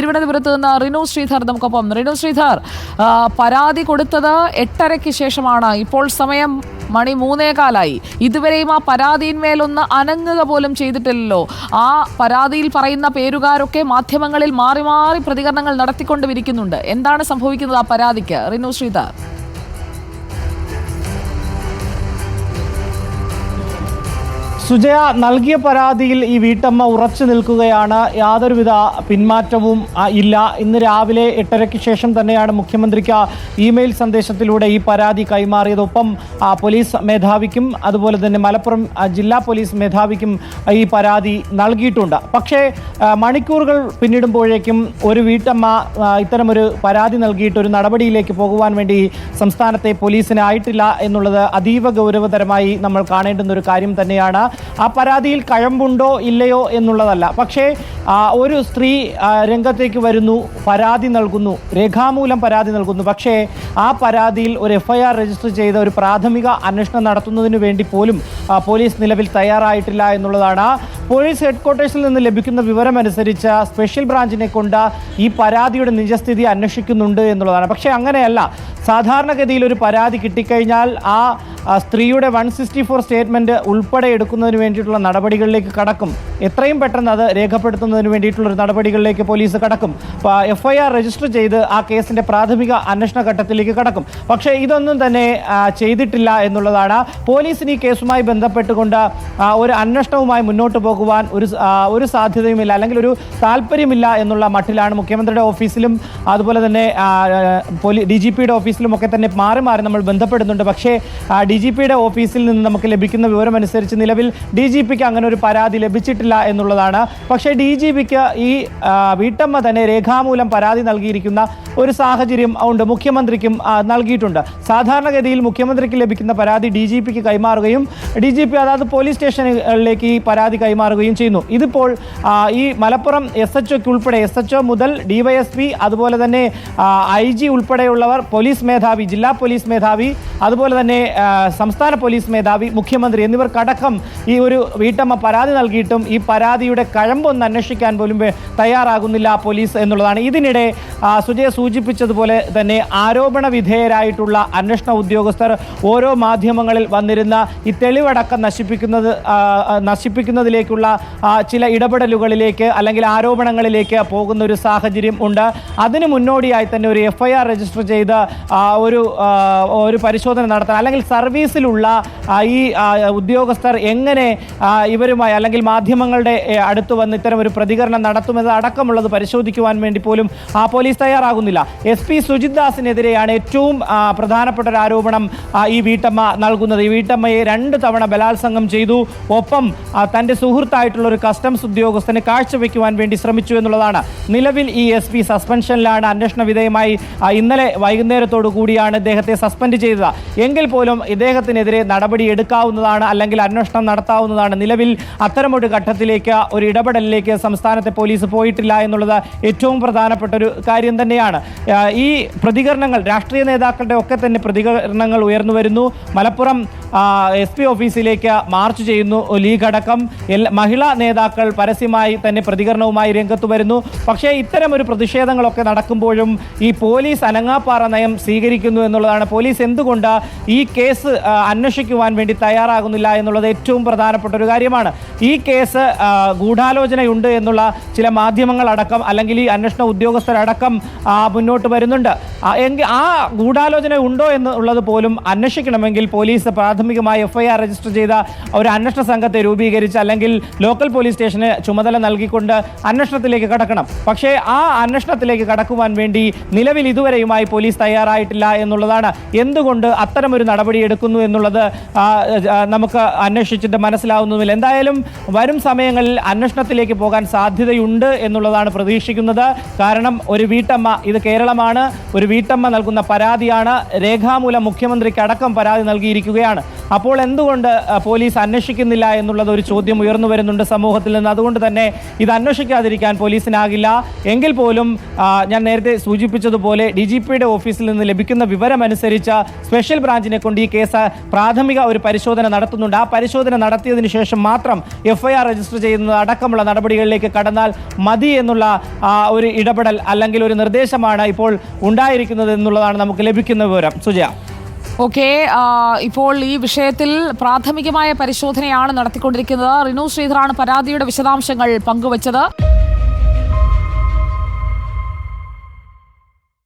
തിരുവനന്തപുരത്ത് നിന്ന് റിനു ശ്രീധർ നമുക്കൊപ്പം. റിനു ശ്രീധർ പരാതി കൊടുത്തത് എട്ടരയ്ക്ക് ശേഷമാണ്. ഇപ്പോൾ സമയം മണി മൂന്നേകാലായി. ഇതുവരെയും ആ പരാതിയിന്മേലൊന്ന് അനങ്ങുക പോലും ചെയ്തിട്ടില്ലല്ലോ. ആ പരാതിയിൽ പറയുന്ന പേരുകാരൊക്കെ മാധ്യമങ്ങളിൽ മാറി മാറി പ്രതികരണങ്ങൾ നടത്തിക്കൊണ്ടുമിരിക്കുന്നുണ്ട്. എന്താണ് സംഭവിക്കുന്നത് ആ പരാതിക്ക്? റിനു ശ്രീധർ. സുജയ നൽകിയ പരാതിയിൽ ഈ വീട്ടമ്മ ഉറച്ചു നിൽക്കുകയാണ്. യാതൊരുവിധ പിന്മാറ്റവും ഇല്ല. ഇന്ന് രാവിലെ എട്ടരയ്ക്ക് ശേഷം തന്നെയാണ് മുഖ്യമന്ത്രിക്ക് ഇമെയിൽ സന്ദേശത്തിലൂടെ ഈ പരാതി കൈമാറിയത്. ഒപ്പം പോലീസ് മേധാവിക്കും അതുപോലെ തന്നെ മലപ്പുറം ജില്ലാ പോലീസ് മേധാവിക്കും ഈ പരാതി നൽകിയിട്ടുണ്ട്. പക്ഷേ മണിക്കൂറുകൾ പിന്നിടുമ്പോഴേക്കും ഒരു വീട്ടമ്മ ഇത്തരമൊരു പരാതി നൽകിയിട്ട് ഒരു നടപടിയിലേക്ക് പോകുവാൻ വേണ്ടി സംസ്ഥാനത്തെ പോലീസിന് ആയിട്ടില്ല എന്നുള്ളത് അതീവ ഗൗരവതരമായി നമ്മൾ കാണേണ്ടുന്ന ഒരു കാര്യം തന്നെയാണ്. ആ പരാതിയിൽ കഴമ്പുണ്ടോ ഇല്ലയോ എന്നുള്ളതല്ല. പക്ഷേ ഒരു സ്ത്രീ രംഗത്തേക്ക് വരുന്നു പരാതി നൽകുന്നു രേഖാമൂലം പരാതി നൽകുന്നു. പക്ഷേ ആ പരാതിയിൽ ഒരു എഫ് ഐ ആർ രജിസ്റ്റർ ചെയ്ത ഒരു പ്രാഥമിക അന്വേഷണം നടത്തുന്നതിന് വേണ്ടി പോലും പോലീസ് നിലവിൽ തയ്യാറായിട്ടില്ല എന്നുള്ളതാണ്. പോലീസ് ഹെഡ്ക്വാർട്ടേഴ്സിൽ നിന്ന് ലഭിക്കുന്ന വിവരമനുസരിച്ച് സ്പെഷ്യൽ ബ്രാഞ്ചിനെ കൊണ്ട് ഈ പരാതിയുടെ നിജസ്ഥിതി അന്വേഷിക്കുന്നുണ്ട് എന്നുള്ളതാണ്. പക്ഷേ അങ്ങനെയല്ല. സാധാരണഗതിയിൽ ഒരു പരാതി കിട്ടിക്കഴിഞ്ഞാൽ ആ സ്ത്രീയുടെ വൺ സിക്സ്റ്റി ഫോർ സ്റ്റേറ്റ്മെന്റ് ഉൾപ്പെടെ എടുക്കുന്നതിന് വേണ്ടിയിട്ടുള്ള നടപടികളിലേക്ക് കടക്കും. എത്രയും പെട്ടെന്ന് അത് രേഖപ്പെടുത്തുന്നതിന് വേണ്ടിയിട്ടുള്ള ഒരു നടപടികളിലേക്ക് പോലീസ് കടക്കും. എഫ് ഐ ആർ രജിസ്റ്റർ ചെയ്ത് ആ കേസിന്റെ പ്രാഥമിക അന്വേഷണ ഘട്ടത്തിലേക്ക് കടക്കും. പക്ഷേ ഇതൊന്നും തന്നെ ചെയ്തിട്ടില്ല എന്നുള്ളതാണ്. പോലീസിന് ഈ കേസുമായി ബന്ധപ്പെട്ടുകൊണ്ട് ഒരു അന്വേഷണവുമായി മുന്നോട്ട് പോകുവാൻ ഒരു ഒരു സാധ്യതയുമില്ല അല്ലെങ്കിൽ ഒരു താല്പര്യമില്ല എന്നുള്ള മട്ടിലാണ് മുഖ്യമന്ത്രിയുടെ ഓഫീസിലും അതുപോലെ തന്നെ പോലീ ഡി ജി പിയുടെ ഓഫീസിലും ഒക്കെ തന്നെ മാറി മാറി നമ്മൾ ബന്ധപ്പെടുന്നുണ്ട്. പക്ഷേ ഡി ജി പിയുടെ ഓഫീസിൽ നിന്ന് നമുക്ക് ലഭിക്കുന്ന വിവരമനുസരിച്ച് നിലവിൽ ഡി ജി പിക്ക് അങ്ങനെ ഒരു പരാതി ലഭിച്ചിട്ടില്ല എന്നുള്ളതാണ്. പക്ഷേ ഡി ജി പിക്ക് ഈ വീട്ടമ്മ തന്നെ രേഖാമൂലം പരാതി നൽകിയിരിക്കുന്ന ഒരു സാഹചര്യം ഉണ്ട് മുഖ്യമന്ത്രിക്കും നൽകിയിട്ടുണ്ട്. സാധാരണഗതിയിൽ മുഖ്യമന്ത്രിക്ക് ലഭിക്കുന്ന പരാതി ഡി ജി പിക്ക് കൈമാറുകയും ഡി ജി പി അതായത് പോലീസ് സ്റ്റേഷനുകളിലേക്ക് ഈ പരാതി കൈമാറുകയും ചെയ്യുന്നു. ഇതിപ്പോൾ ഈ മലപ്പുറം എസ് എച്ച് ഒക്ക് ഉൾപ്പെടെ എസ് എച്ച് ഒ മുതൽ ഡിവൈഎസ്പി അതുപോലെ തന്നെ ഐ ജി ഉൾപ്പെടെയുള്ളവർ പോലീസ് മേധാവി ജില്ലാ പോലീസ് മേധാവി അതുപോലെ തന്നെ സംസ്ഥാന പോലീസ് മേധാവി മുഖ്യമന്ത്രി എന്നിവർക്കടക്കം ഈ ഒരു വീട്ടമ്മ പരാതി നൽകിയിട്ടും ഈ പരാതിയുടെ കഴമ്പൊന്ന് അന്വേഷിക്കാൻ പോലും തയ്യാറാകുന്നില്ല പോലീസ് എന്നുള്ളതാണ്. ഇതിനിടെ സുജയ സൂചിപ്പിച്ചതുപോലെ തന്നെ ആരോപണ വിധേയരായിട്ടുള്ള അന്വേഷണ ഉദ്യോഗസ്ഥർ ഓരോ മാധ്യമങ്ങളിൽ വന്നിരുന്ന ഈ തെളിവടക്കം നശിപ്പിക്കുന്നത് നശിപ്പിക്കുന്നതിലേക്കുള്ള ചില ഇടപെടലുകളിലേക്ക് അല്ലെങ്കിൽ ആരോപണങ്ങളിലേക്ക് പോകുന്ന ഒരു സാഹചര്യം ഉണ്ട്. അതിന് മുന്നോടിയായി തന്നെ ഒരു എഫ് ഐ ആർ രജിസ്റ്റർ ചെയ്ത് ഒരു ഒരു പരിശോധന നടത്താൻ അല്ലെങ്കിൽ സർവീസിലുള്ള ഈ ഉദ്യോഗസ്ഥർ എങ്ങനെ ആ, ഇവരുമായി അല്ലെങ്കിൽ മാധ്യമങ്ങളുടെ അടുത്ത് വന്ന് ഇത്തരം ഒരു പ്രതികരണം നടത്തുമെന്ന് അടക്കമുള്ളത് പരിശോധിക്കുവാൻ വേണ്ടി പോലും ആ പോലീസ് തയ്യാറാകുന്നില്ല. എസ് പി സുജിത് ദാസിനെതിരെയാണ് ഏറ്റവും പ്രധാനപ്പെട്ട ഒരു ആരോപണം ഈ വീട്ടമ്മ നൽകുന്നത്. ഈ വീട്ടമ്മയെ രണ്ട് തവണ ബലാത്സംഗം ചെയ്തു. ഒപ്പം തന്റെ സുഹൃത്തായിട്ടുള്ള ഒരു കസ്റ്റംസ് ഉദ്യോഗസ്ഥന് കാഴ്ചവെക്കുവാൻ വേണ്ടി ശ്രമിച്ചു എന്നുള്ളതാണ്. നിലവിൽ ഈ എസ് പി സസ്പെൻഷനിലാണ് അന്വേഷണ വിധേയമായി ഇന്നലെ വൈകുന്നേരത്തോടു കൂടിയാണ് ഇദ്ദേഹത്തെ സസ്പെൻഡ് ചെയ്തത്. എങ്കിൽ പോലും ഇദ്ദേഹത്തിനെതിരെ നടപടി എടുക്കാവുന്നതാണ് അല്ലെങ്കിൽ അന്വേഷണം നടത്താവുന്നതാണ്. നിലവിൽ അത്തരമൊരു ഘട്ടത്തിലേക്ക് ഒരു ഇടപെടലിലേക്ക് സംസ്ഥാനത്തെ പോലീസ് പോയിട്ടില്ല എന്നുള്ളത് ഏറ്റവും പ്രധാനപ്പെട്ട ഒരു കാര്യം തന്നെയാണ്. ഈ പ്രതികരണങ്ങൾ രാഷ്ട്രീയ നേതാക്കളുടെ ഒക്കെ തന്നെ പ്രതികരണങ്ങൾ ഉയർന്നു വരുന്നു. മലപ്പുറം എസ് പി ഓഫീസിലേക്ക് മാർച്ച് ചെയ്യുന്നു ലീഗ് അടക്കം. മഹിളാ നേതാക്കൾ പരസ്യമായി തന്നെ പ്രതികരണവുമായി രംഗത്ത് വരുന്നു. പക്ഷേ ഇത്തരം ഒരു പ്രതിഷേധങ്ങളൊക്കെ നടക്കുമ്പോഴും ഈ പോലീസ് അനങ്ങാപ്പാറ നയം സ്വീകരിക്കുന്നു എന്നുള്ളതാണ്. പോലീസ് എന്തുകൊണ്ട് ഈ കേസ് അന്വേഷിക്കുവാൻ വേണ്ടി തയ്യാറാകുന്നില്ല എന്നുള്ളത് ഏറ്റവും പ്രധാനപ്പെട്ട ഒരു കാര്യമാണ്. ഈ കേസ് ഗൂഢാലോചനയുണ്ട് എന്നുള്ള ചില മാധ്യമങ്ങളടക്കം അല്ലെങ്കിൽ ഈ അന്വേഷണ ഉദ്യോഗസ്ഥരടക്കം മുന്നോട്ട് വരുന്നുണ്ട്. എങ്കിൽ ആ ഗൂഢാലോചന ഉണ്ടോ എന്നുള്ളത് പോലും അന്വേഷിക്കണമെങ്കിൽ പോലീസ് പ്രാഥമികമായി എഫ്ഐആർ രജിസ്റ്റർ ചെയ്ത ഒരു അന്വേഷണ സംഘത്തെ രൂപീകരിച്ച് അല്ലെങ്കിൽ ലോക്കൽ പോലീസ് സ്റ്റേഷന് ചുമതല നൽകിക്കൊണ്ട് അന്വേഷണത്തിലേക്ക് കടക്കണം. പക്ഷേ ആ അന്വേഷണത്തിലേക്ക് കടക്കുവാൻ വേണ്ടി നിലവിൽ ഇതുവരെയുമായി പോലീസ് തയ്യാറായിട്ടില്ല എന്നുള്ളതാണ്. എന്തുകൊണ്ട് അത്തരമൊരു നടപടി എടുക്കുന്നു എന്നുള്ളത് നമുക്ക് അന്വേഷിച്ചിട്ട് മനസ്സിലാവുന്നതുമില്ല. എന്തായാലും വരും സമയങ്ങളിൽ അന്വേഷണത്തിലേക്ക് പോകാൻ സാധ്യതയുണ്ട് എന്നുള്ളതാണ് പ്രതീക്ഷിക്കുന്നത്. കാരണം ഒരു വീട്ടമ്മ ഇത് കേരളമാണ് ഒരു വീട്ടമ്മ നൽകുന്ന പരാതിയാണ്. രേഖാമൂലം മുഖ്യമന്ത്രിക്ക് അടക്കം പരാതി നൽകിയിരിക്കുകയാണ്. അപ്പോൾ എന്തുകൊണ്ട് പോലീസ് അന്വേഷിക്കുന്നില്ല എന്നുള്ളത് ഒരു ചോദ്യം ഉയർന്നു വരുന്നുണ്ട് സമൂഹത്തിൽ നിന്ന്. അതുകൊണ്ട് തന്നെ ഇത് അന്വേഷിക്കാതിരിക്കാൻ പോലീസിനാകില്ല. എങ്കിൽ പോലും ഞാൻ നേരത്തെ സൂചിപ്പിച്ചതുപോലെ ഡി ജി പിയുടെ ഓഫീസിൽ നിന്ന് ലഭിക്കുന്ന വിവരമനുസരിച്ച് സ്പെഷ്യൽ ബ്രാഞ്ചിനെ കൊണ്ട് ഈ കേസ് പ്രാഥമിക ഒരു പരിശോധന നടത്തുന്നുണ്ട്. ആ പരിശോധന നടത്തിയതിനു ശേഷം മാത്രം എഫ്ഐആർ രജിസ്റ്റർ ചെയ്യുന്നത് അടക്കമുള്ള നടപടികളിലേക്ക് കടന്നാൽ മതി എന്നുള്ള ഒരു ഇടപെടൽ അല്ലെങ്കിൽ ഒരു നിർദ്ദേശമാണ് ഇപ്പോൾ ഉണ്ടായിരിക്കുന്നത് എന്നുള്ളതാണ് നമുക്ക് ലഭിക്കുന്ന വിവരം. സുജയ. ഓക്കെ ഇപ്പോൾ ഈ വിഷയത്തിൽ പ്രാഥമികമായ പരിശോധനയാണ് നടത്തിക്കൊണ്ടിരിക്കുന്നത്. റിനു ശ്രീധറാണ് പരാതിയുടെ വിശദാംശങ്ങൾ പങ്കുവച്ചത്.